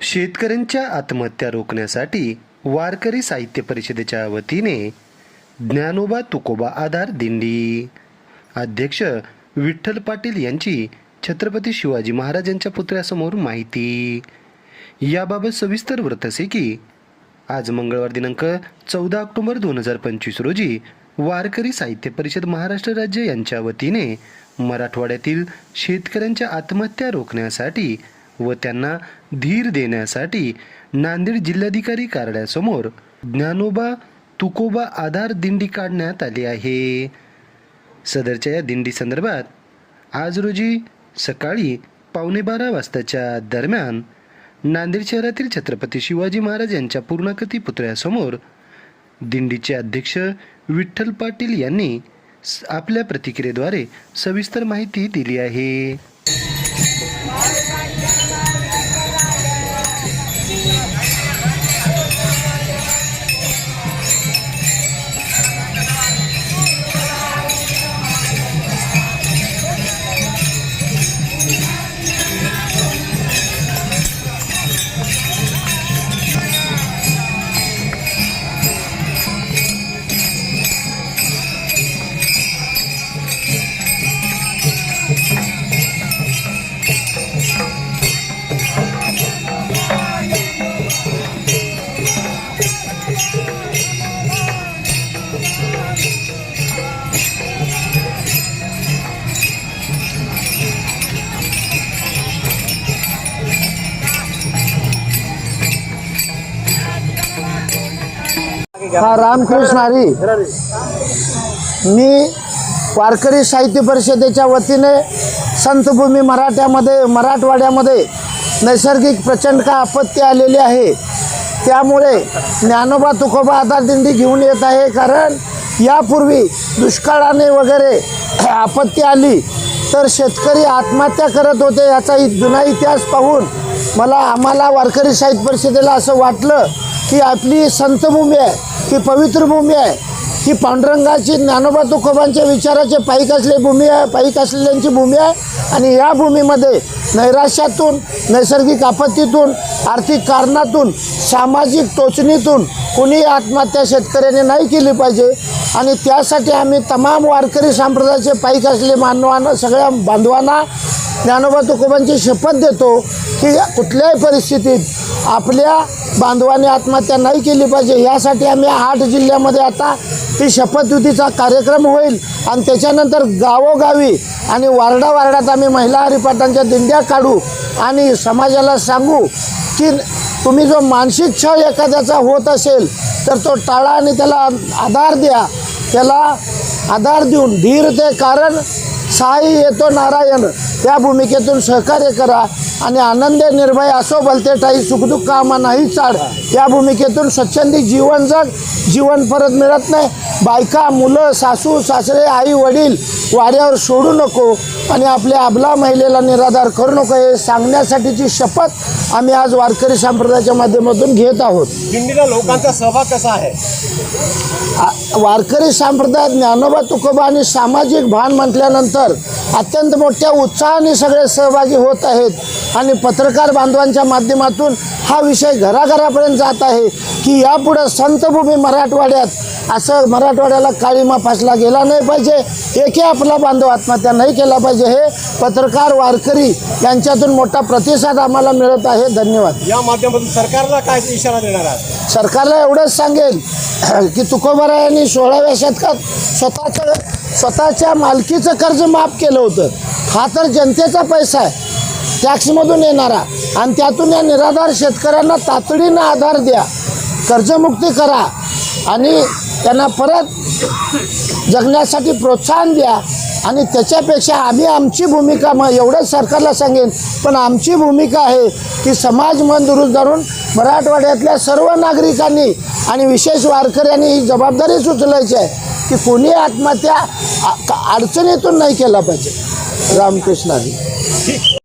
शेतकऱ्यांच्या आत्महत्या रोखण्यासाठी वारकरी साहित्य परिषदेच्या वतीने ज्ञानोबा तुकोबा आधार दिंडी. अध्यक्ष विठ्ठल पाटील यांची छत्रपती शिवाजी महाराजांच्या पुतळ्यासमोर माहिती. याबाबत सविस्तर वृत्त असे की आज मंगळवार दिनांक चौदा ऑक्टोबर दोन हजार पंचवीस रोजी वारकरी साहित्य परिषद महाराष्ट्र राज्य यांच्या वतीने मराठवाड्यातील शेतकऱ्यांच्या आत्महत्या रोखण्यासाठी व त्यांना धीर देण्यासाठी नांदेड जिल्हाधिकारी कार्यालयासमोर ज्ञानोबा तुकोबा आधार दिंडी काढण्यात आली आहे. सदरच्या या दिंडी संदर्भात आज रोजी सकाळी पावणे बारा वाजताच्या दरम्यान नांदेड शहरातील छत्रपती शिवाजी महाराज यांच्या पूर्णाकृती पुतळ्यासमोर दिंडीचे अध्यक्ष विठ्ठल पाटील यांनी आपल्या प्रतिक्रियेद्वारे सविस्तर माहिती दिली आहे. हा रामकृष्ण हरी. मी वारकरी साहित्य परिषदेच्या वतीने संतभूमी मराठ्यामध्ये मराठवाड्यामध्ये नैसर्गिक प्रचंड का आपत्ती आलेली आहे. त्यामुळे ज्ञानोबा तुकोबा आधार दिंडी घेऊन येत आहे कारण यापूर्वी दुष्काळाने वगैरे आपत्ती आली तर शेतकरी आत्महत्या करत होते याचा जुना इतिहास पाहून मला आम्हाला वारकरी साहित्य परिषदेला असं वाटलं की आपली संतभूमी आहे. ही पवित्र भूमी आहे. ही पांडुरंगाची ज्ञानोबा तुकोबांच्या विचाराचे पाईक असलेली भूमी आहे पाईक असलेल्यांची भूमी आहे. आणि या भूमीमध्ये नैराश्यातून नैसर्गिक आपत्तीतून आर्थिक कारणातून सामाजिक टोचणीतून कुणी आत्महत्या शेतकऱ्याने नाही केली पाहिजे. आणि त्यासाठी आम्ही तमाम वारकरी संप्रदायाचे पाईक असलेले मानवांना सगळ्या बांधवांना ज्ञानोबा तुकोबांची शपथ देतो की कुठल्याही परिस्थितीत आपल्या बांधवाने आत्महत्या नाही केली पाहिजे. यासाठी आम्ही आठ जिल्ह्यामध्ये आता ती शपथविधीचा कार्यक्रम होईल आणि त्याच्यानंतर गावोगावी आणि वारडा वारडात आम्ही महिला हरिपाठांच्या दिंड्या काढू आणि समाजाला सांगू की तुम्ही जो मानसिक छळ एखाद्याचा होत असेल तर तो टाळा आणि त्याला आधार द्या. त्याला आधार देऊन धीर ते कारण साई येतो नारायण. त्या भूमिकेतून सहकार्य करा. आणि आनंद निर्भय असो भलते ठाई सुखदुःख आम्हा नाही चाड. या भूमिकेतून स्वच्छंदी जीवन जग जीवन परत मिळत नाही. बायका मुलं सासू सासरे आई वडील वाऱ्यावर सोडू नको आणि आपल्या अबला महिलेला निराधार करू नको. हे सांगण्यासाठीची शपथ आम्ही आज वारकरी संप्रदायाच्या माध्यमातून घेत आहोत. दिंडीला लोकांचा सहभाग कसा आहे? वारकरी संप्रदायात ज्ञानोबा तुकोबा आणि सामाजिक भान म्हटल्यानंतर अत्यंत मोठ्या उत्साहाने सगळे सहभागी होत आहेत. आणि पत्रकार बांधवांच्या माध्यमातून हा विषय घराघरापर्यंत जात आहे की यापुढं संतभूमी मराठवाड्यात असं मराठवाड्याला काळीमा फासला गेला नाही पाहिजे. एकही आपला बांधव आत्महत्या नाही केला पाहिजे हे पत्रकार वारकरी यांच्यातून मोठा प्रतिसाद आम्हाला मिळत आहे. धन्यवाद. या माध्यमातून सरकारला काय इशारा देणार आहात? सरकारला एवढंच सांगेल की तुकोबारायांनी सोळाव्या शतकात स्वतःचं स्वतःच्या मालकीचं कर्ज माफ केलं होतं. हा तर जनतेचा पैसा आहे. टॅक्समधून येणारा. आणि त्यातून या निराधार शेतकऱ्यांना तातडीनं आधार द्या. कर्जमुक्ती करा. आणि त्यांना परत जगण्यासाठी प्रोत्साहन द्या. आणि त्याच्यापेक्षा आम्ही आमची भूमिका मग एवढंच सरकारला सांगेन पण आमची भूमिका आहे की समाज मन दुरुस्त धरून मराठवाड्यातल्या सर्व नागरिकांनी आणि विशेष वारकऱ्यांनी ही जबाबदारी उचलायची आहे की कोणी आत्महत्या अडचणीतून नाही केला पाहिजे. रामकृष्णाने